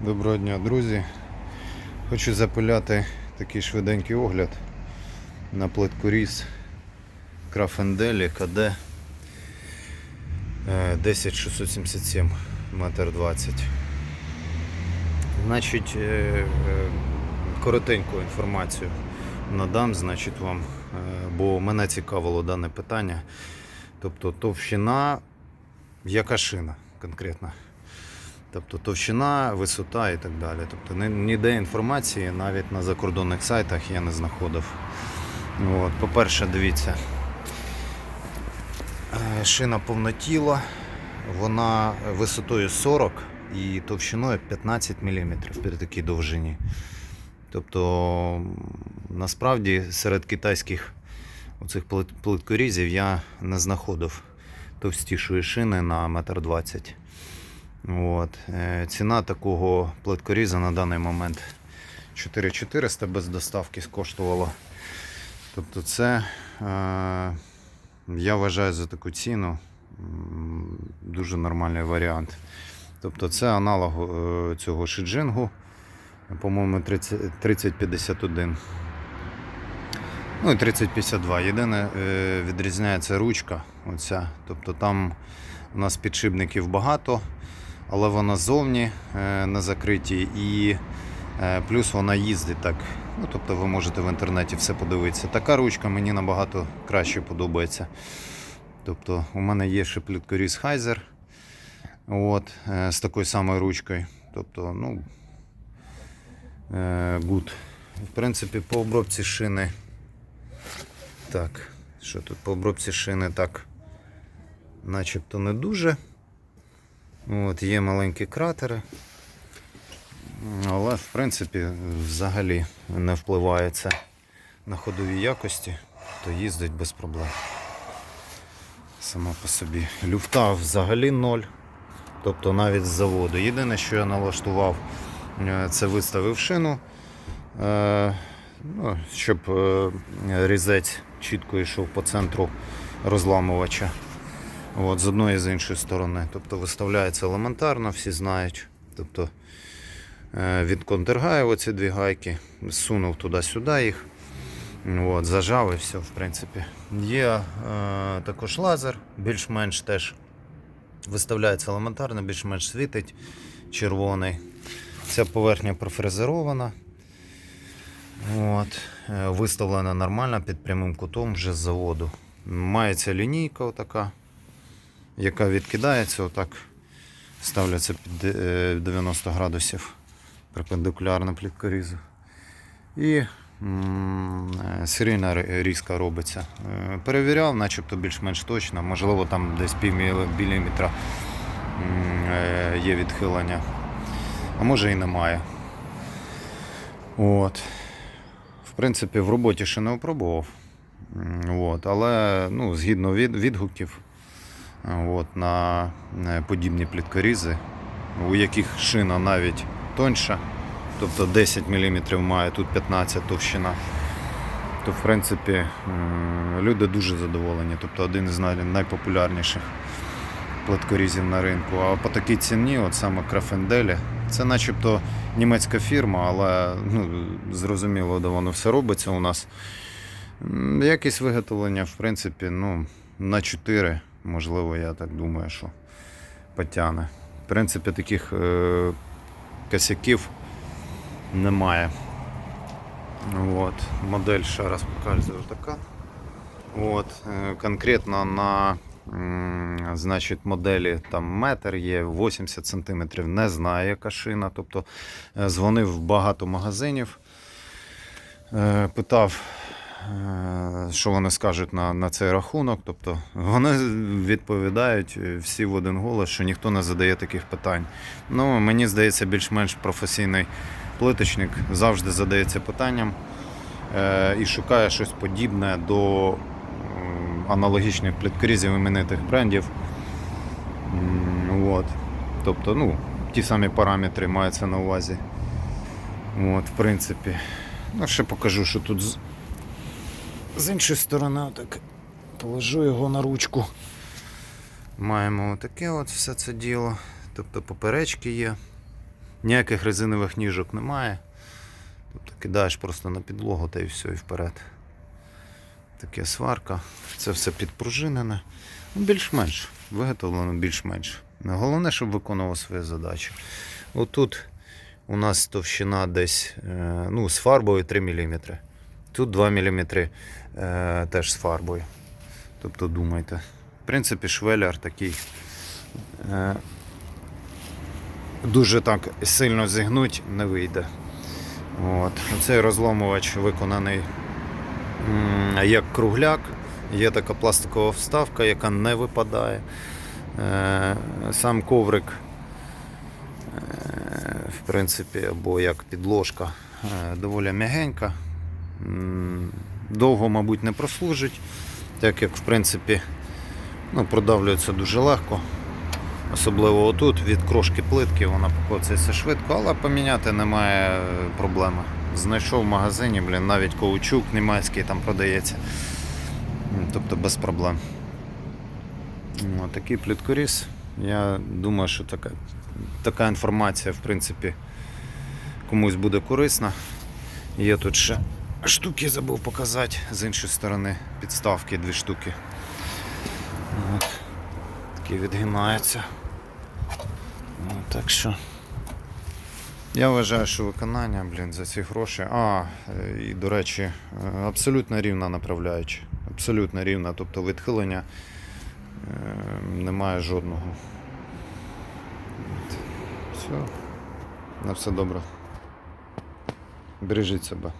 Доброго дня, друзі. Хочу запиляти такий швиденький огляд на плитку різ Крафенделі КД е, 10677 метр 20. Значить, е, е, коротеньку інформацію надам, значить, вам, е, бо мене цікавило дане питання. Тобто товщина, яка шина конкретно. Тобто товщина, висота і так далі. Тобто ніде інформації навіть на закордонних сайтах я не знаходив. От, по-перше, дивіться. Е, Шина повнотіла, вона висотою 40 і товщиною 15 мм при такій довжині. Тобто, насправді серед китайських оцих плиткорізів я не знаходив товстішої шини на 1,20 м. От. е, Ціна такого плиткоріза на даний момент 4400 без доставки коштувала. Тобто це, е, я вважаю за таку ціну дуже нормальний варіант. Тобто це аналог е, цього шиджингу, по-моєму, 3051. Ну і 3052. Єдине відрізняється ручка. Оця. Тобто там у нас підшипників багато але вона ззовні е, на закритій і е, плюс вона їздить так. Ну, тобто ви можете в інтернеті все подивитися. Така ручка мені набагато краще подобається. Тобто у мене є ще пліткоріз Хайзер от, е, з такою самою ручкою. Тобто, ну, good. В принципі, по обробці шини. Так, що тут по обробці шини так, начебто не дуже. От, є маленькі кратери. Але, в принципі, взагалі не впливає це на ходові якості, то їздить без проблем. Сама по собі. Люфта взагалі ноль. Тобто навіть з заводу. Єдине, що я налаштував, е, це виставив шину, е, ну, щоб е, різець чітко йшов по центру розламувача. От, з одної і з іншої сторони. Тобто виставляється елементарно, всі знають. Тобто е, від контргаю оці дві гайки, сунув туди-сюди їх. От, зажав і все, в принципі. Є е, також лазер, більш-менш теж виставляється елементарно, більш-менш світить червоний. Ця поверхня профрезерована. От, е, виставлена нормально під прямим кутом вже з заводу. Мається лінійка отака яка відкидається, отак ставляться під е, 90 градусів перпендикулярно пліткорізу. І е, серійна різка робиться. Е, Перевіряв, начебто більш-менш точно, можливо, там десь пів міліметра е, є відхилення, а може і немає. От. В принципі, в роботі ще не опробував. От, але ну, згідно від, відгуків, от, на е, подібні пліткорізи, у яких шина навіть тоньша, тобто 10 мм має, тут 15 товщина. То, в принципі, люди дуже задоволені. Тобто один із найпопулярніших плиткорізів на ринку. А по такій ціні, от саме Крафенделі, це начебто німецька фірма, але ну, зрозуміло, де воно все робиться у нас. Якість виготовлення, в принципі, ну, на 4, можливо, я так думаю, що потягне. В принципі, таких е, косяків немає. От. Модель ще раз показую така. От. е, Конкретно на значить, моделі там метр є 80 см, не знаю, яка шина. Тобто е, дзвонив в багато магазинів, е, питав, що вони скажуть на, на цей рахунок. Тобто вони відповідають е, всі в один голос, що ніхто не задає таких питань. Ну, мені здається, більш-менш професійний плиточник завжди задається питанням е, і шукає щось подібне до аналогічних пліткорізів іменитих брендів. От. Тобто, ну, ті самі параметри маються на увазі. От, в принципі. Ну, ще покажу, що тут з, іншої сторони, отак положу його на ручку. Маємо отаке от все це діло. Тобто поперечки є. Ніяких резинових ніжок немає. Тобто кидаєш просто на підлогу та і все, і вперед. Таке сварка. Це все підпружинене. Ну, більш-менш. Виготовлено більш-менш. Головне, щоб виконував свої задачі. Отут у нас товщина десь е, ну, з фарбою 3 мм. Тут 2 мм е, теж з фарбою. Тобто думайте. В принципі, швеляр такий. Е, дуже так сильно зігнуть не вийде. От. Цей розломувач виконаний як кругляк. Є така пластикова вставка, яка не випадає. Е, Сам коврик, е, в принципі, або як підложка, е, доволі м'ягенька. Довго, мабуть, не прослужить, так як, в принципі, ну, продавлюється дуже легко. Особливо отут від крошки плитки вона покоцається швидко, але поміняти немає е, проблеми. Знайшов в магазині, блін, навіть каучук німецький там продається. Тобто без проблем. О, такий пліткоріз. Я думаю, що така, така інформація, в принципі, комусь буде корисна. Є тут ще штуки забув показати з іншої сторони підставки, дві штуки. От. Такі відгинаються. Ну, так що. Я вважаю, що виконання, блін, за ці гроші. А, і до речі, е, абсолютно рівна направляюча. Абсолютно рівна, тобто відхилення е, немає жодного. Все. На все добре. Бережіть себе.